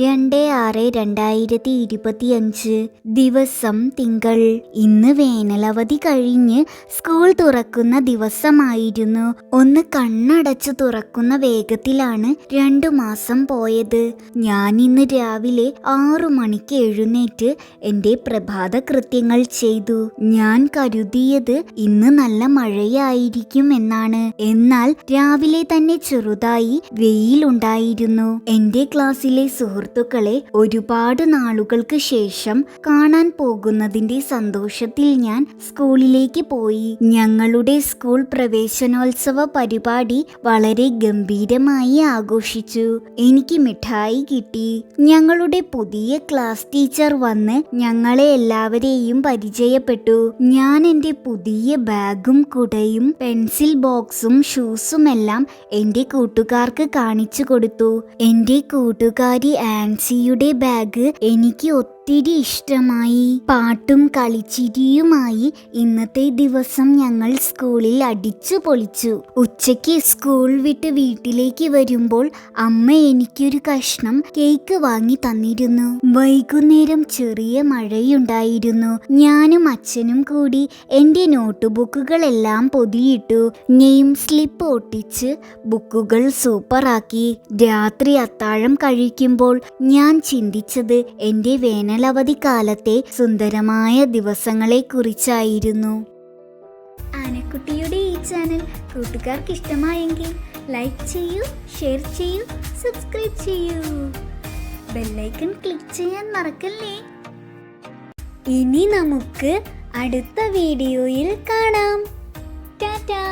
രണ്ട് ആറ് രണ്ടായിരത്തി ഇരുപത്തിയഞ്ച് ദിവസം തിങ്കൾ. ഇന്ന് വേനലവധി കഴിഞ്ഞ് സ്കൂൾ തുറക്കുന്ന ദിവസമായിരുന്നു. ഒന്ന് കണ്ണടച്ചു തുറക്കുന്ന വേഗത്തിലാണ് രണ്ടു മാസം പോയത്. ഞാൻ ഇന്ന് രാവിലെ ആറു മണിക്ക് എഴുന്നേറ്റ് എന്റെ പ്രഭാത കൃത്യങ്ങൾ ചെയ്തു. ഞാൻ കരുതിയത് ഇന്ന് നല്ല മഴയായിരിക്കും എന്നാണ്. എന്നാൽ രാവിലെ തന്നെ ചെറുതായി വെയിലുണ്ടായിരുന്നു. എന്റെ ക്ലാസ്സിലെ സുഹൃത്തുക്കളെ ഒരുപാട് നാളുകൾക്ക് ശേഷം കാണാൻ പോകുന്നതിന്റെ സന്തോഷത്തിൽ ഞാൻ സ്കൂളിലേക്ക് പോയി. ഞങ്ങളുടെ സ്കൂൾ പ്രവേശനോത്സവ പരിപാടി വളരെ ഗംഭീരമായി ആഘോഷിച്ചു. എനിക്ക് മിഠായി കിട്ടി. ഞങ്ങളുടെ പുതിയ ക്ലാസ് ടീച്ചർ വന്ന് ഞങ്ങളെ എല്ലാവരെയും പരിചയപ്പെട്ടു. ഞാൻ എന്റെ പുതിയ ബാഗും കുടയും പെൻസിൽ ബോക്സും ഷൂസും എല്ലാം എന്റെ കൂട്ടുകാർക്ക് കാണിച്ചു കൊടുത്തു. എന്റെ കൂട്ടുകാരി ആൻസിയുടെ ബാഗ് എനിക്ക് ഒത്തിരി ഇഷ്ടമായി. പാട്ടും കളിച്ചിരിയുമായി ഇന്നത്തെ ദിവസം ഞങ്ങൾ സ്കൂളിൽ അടിച്ചു പൊളിച്ചു. ഉച്ചയ്ക്ക് സ്കൂൾ വിട്ട് വീട്ടിലേക്ക് വരുമ്പോൾ അമ്മ എനിക്കൊരു കഷ്ണം കേക്ക് വാങ്ങി തന്നിരുന്നു. വൈകുന്നേരം ചെറിയ മഴയുണ്ടായിരുന്നു. ഞാനും അച്ഛനും കൂടി എന്റെ നോട്ടുബുക്കുകളെല്ലാം പൊതിയിട്ടു നെയിം സ്ലിപ്പ് ഒട്ടിച്ച് ബുക്കുകൾ സൂപ്പറാക്കി. രാത്രി അത്താഴം കഴിക്കുമ്പോൾ ഞാൻ ചിന്തിച്ചത് എന്റെ വേനലവധി കാലത്തെ സുന്ദരമായ ദിവസങ്ങളെ കുറിച്ചായിരുന്നു ആനക്കുട്ടിയുടെ ഈ ചാനൽ കൂട്ടുകാർക്ക് ഇഷ്ടമായെങ്കിൽ ലൈക്ക് ചെയ്യൂ ഷെയർ ചെയ്യൂ സബ്സ്ക്രൈബ് ചെയ്യൂ. ബെല്ലൈക്കൺ ക്ലിക്ക് ചെയ്യാൻ മറക്കല്ലേ? ഇനി നമുക്ക് അടുത്ത വീഡിയോയിൽ കാണാം. ടാറ്റാ!